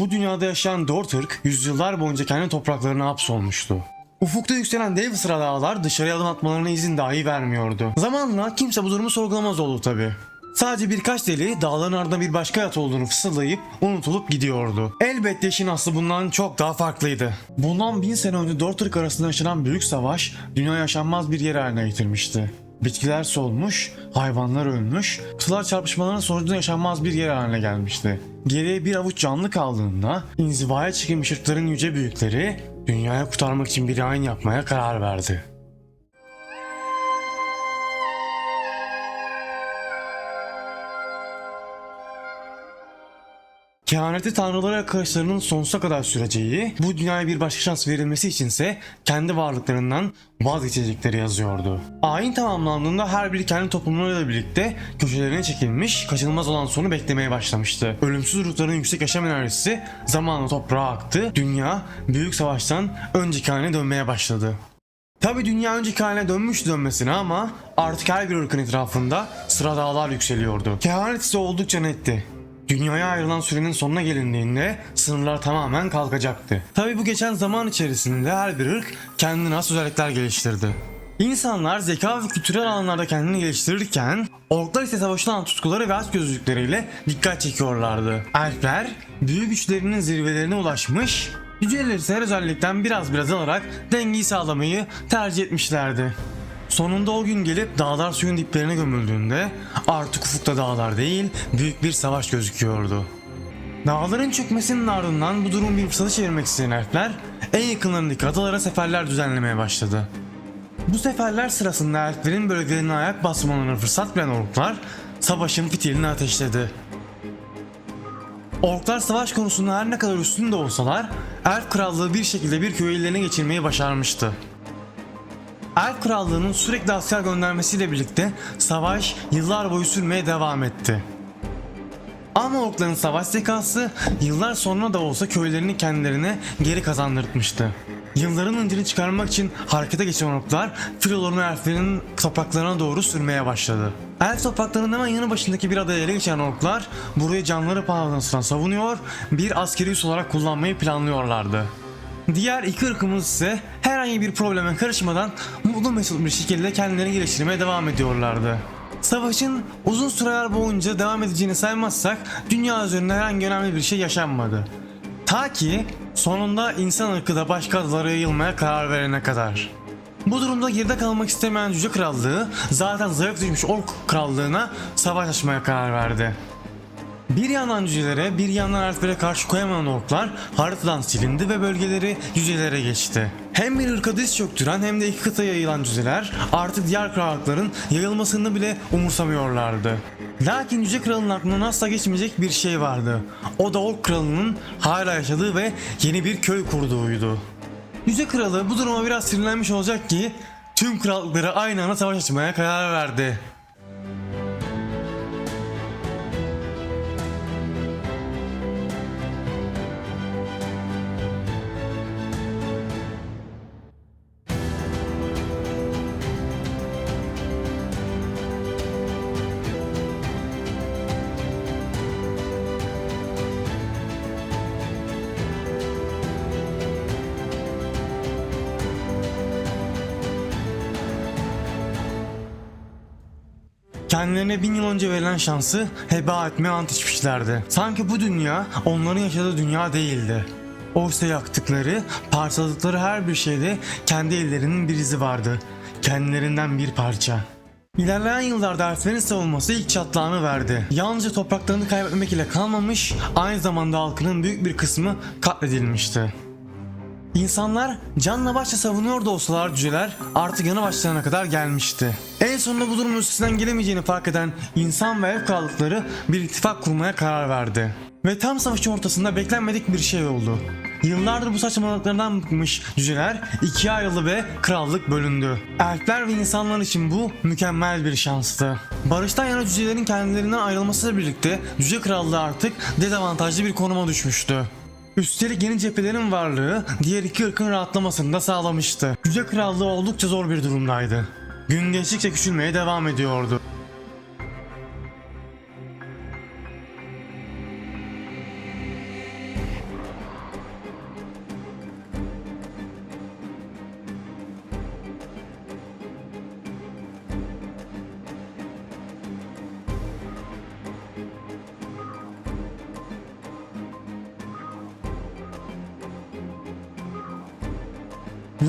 Bu dünyada yaşayan dört ırk yüzyıllar boyunca kendi topraklarına hapsolmuştu. Ufukta yükselen dev sıra dağlar dışarıya adım atmalarına izin dahi vermiyordu. Zamanla kimse bu durumu sorgulamaz oldu tabi. Sadece birkaç deli dağların ardında bir başka hayat olduğunu fısıldayıp unutulup gidiyordu. Elbette işin aslı bundan çok daha farklıydı. Bundan bin sene önce dört ırk arasında yaşanan büyük savaş dünya yaşanmaz bir yer haline getirmişti. Bitkiler solmuş, hayvanlar ölmüş, kıtalar çarpışmalarının sonucunda yaşanmaz bir yer haline gelmişti. Geriye bir avuç canlı kaldığında inzivaya çekilmiş ırkların yüce büyükleri dünyayı kurtarmak için bir ayin yapmaya karar verdi. Kehaneti tanrılara arkadaşlarının sonsuza kadar süreceği, bu dünyaya bir başka şans verilmesi içinse kendi varlıklarından vazgeçecekleri yazıyordu. Ayin tamamlandığında her biri kendi toplumlarıyla birlikte köşelerine çekilmiş, kaçınılmaz olan sonu beklemeye başlamıştı. Ölümsüz ruhların yüksek yaşam enerjisi zamanla toprağa aktı, dünya büyük savaştan önceki haline dönmeye başladı. Tabi dünya önceki haline dönmüş dönmesine ama artık her bir ırkın etrafında sıra dağlar yükseliyordu. Kehanet ise oldukça netti. Dünyaya ayrılan sürenin sonuna gelindiğinde sınırlar tamamen kalkacaktı. Tabi bu geçen zaman içerisinde her bir ırk kendine has özellikler geliştirdi. İnsanlar zeka ve kültürel alanlarda kendini geliştirirken orklar ise savaştan tutkuları ve aç gözlükleriyle dikkat çekiyorlardı. Elfler büyük güçlerinin zirvelerine ulaşmış, Yüceler ise her özellikten biraz biraz alarak dengeyi sağlamayı tercih etmişlerdi. Sonunda o gün gelip dağlar suyun diplerine gömüldüğünde artık ufukta dağlar değil büyük bir savaş gözüküyordu. Dağların çökmesinin ardından bu durum bir fırsatı çevirmek isteyen elfler en yakınlarındaki adalara seferler düzenlemeye başladı. Bu seferler sırasında elflerin bölgelerine ayak basmalarına fırsat bilen orklar savaşın fitilini ateşledi. Orklar savaş konusunda her ne kadar üstün de olsalar Elf Krallığı bir şekilde bir köyü eline geçirmeyi başarmıştı. Elf Krallığı'nın sürekli asker göndermesiyle birlikte savaş yıllar boyu sürmeye devam etti. Ama orkların savaş zekası yıllar sonra da olsa köylerini kendilerine geri kazandırtmıştı. Yılların önceni çıkarmak için harekete geçen orklar filolarını elflerin topraklarına doğru sürmeye başladı. Elf topraklarının hemen yanı başındaki bir adaya ele geçen orklar burayı canları pahasına savunuyor, bir askeri üs olarak kullanmayı planlıyorlardı. Diğer iki ırkımız ise herhangi bir probleme karışmadan mutlu mesut bir şekilde kendilerini geliştirmeye devam ediyorlardı. Savaşın uzun süreler boyunca devam edeceğini saymazsak dünya üzerinde herhangi önemli bir şey yaşanmadı. Ta ki sonunda insan ırkı da başka adalara yayılmaya karar verene kadar. Bu durumda geride kalmak istemeyen Cüce Krallığı zaten zayıf düşmüş Ork Krallığına savaş açmaya karar verdi. Bir yandan cücelere bir yandan elflere karşı koyamayan orklar haritadan silindi ve bölgeleri cücelere geçti. Hem bir ırka diz çöktüren hem de iki kıta yayılan cüceler artık diğer krallıkların yayılmasını bile umursamıyorlardı. Lakin Cüce Kral'ın aklından asla geçmeyecek bir şey vardı. O da Ork Kralı'nın hala yaşadığı ve yeni bir köy kurduğuydu. Yüce Kralı bu duruma biraz sinirlenmiş olacak ki tüm krallıkları aynı anda savaş açmaya karar verdi. Kendilerine bin yıl önce verilen şansı heba etmeye ant içmişlerdi. Sanki bu dünya onların yaşadığı dünya değildi. Oysa yaktıkları, parçaladıkları her bir şeyde kendi ellerinin bir izi vardı. Kendilerinden bir parça. İlerleyen yıllarda elflerin savunması ilk çatlağını verdi. Yalnızca topraklarını kaybetmek ile kalmamış, aynı zamanda halkının büyük bir kısmı katledilmişti. İnsanlar canla başla savunuyor da olsalar cüceler artık yanı başlarına kadar gelmişti. En sonunda bu durumun üstesinden gelemeyeceğini fark eden insan ve ev krallıkları bir ittifak kurmaya karar verdi. Ve tam savaşın ortasında beklenmedik bir şey oldu. Yıllardır bu saçmalıklardan bıkmış cüceler ikiye ayrıldı ve krallık bölündü. Elfler ve insanlar için bu mükemmel bir şanstı. Barıştan yana cücelerin kendilerinden ayrılmasıyla birlikte cüce krallığı artık dezavantajlı bir konuma düşmüştü. Üstelik yeni cephelerin varlığı diğer iki ırkın rahatlamasını da sağlamıştı. Cüce Krallığı oldukça zor bir durumdaydı. Gün geçtikçe küçülmeye devam ediyordu.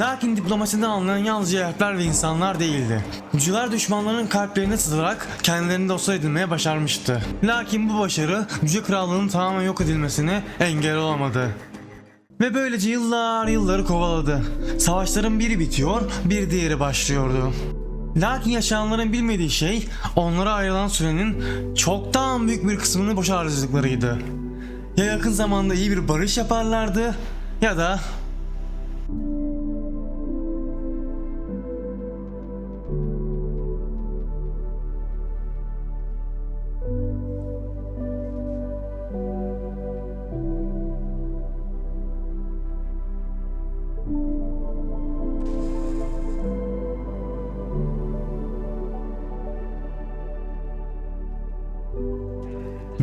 Lakin diplomasiden anlayan yalnızca elfler ve insanlar değildi. Cüceler düşmanlarının kalplerine sızarak kendilerini dostlar edinmeye başarmıştı. Lakin bu başarı Cüce Krallığı'nın tamamen yok edilmesine engel olamadı. Ve böylece yıllar yılları kovaladı. Savaşların biri bitiyor, bir diğeri başlıyordu. Lakin yaşayanların bilmediği şey onlara ayrılan sürenin çoktan büyük bir kısmını boşa harcadıklarıydı. Ya yakın zamanda iyi bir barış yaparlardı ya da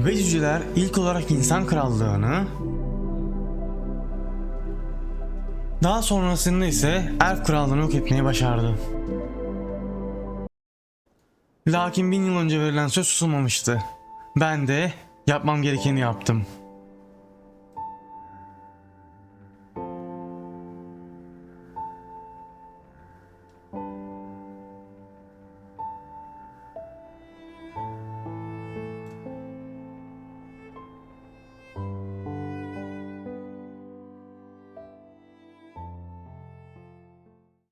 ve cüceler ilk olarak insan krallığını daha sonrasında ise elf krallığını yok etmeyi başardı. Lakin bin yıl önce verilen söz tutulmamıştı. Ben de yapmam gerekeni yaptım.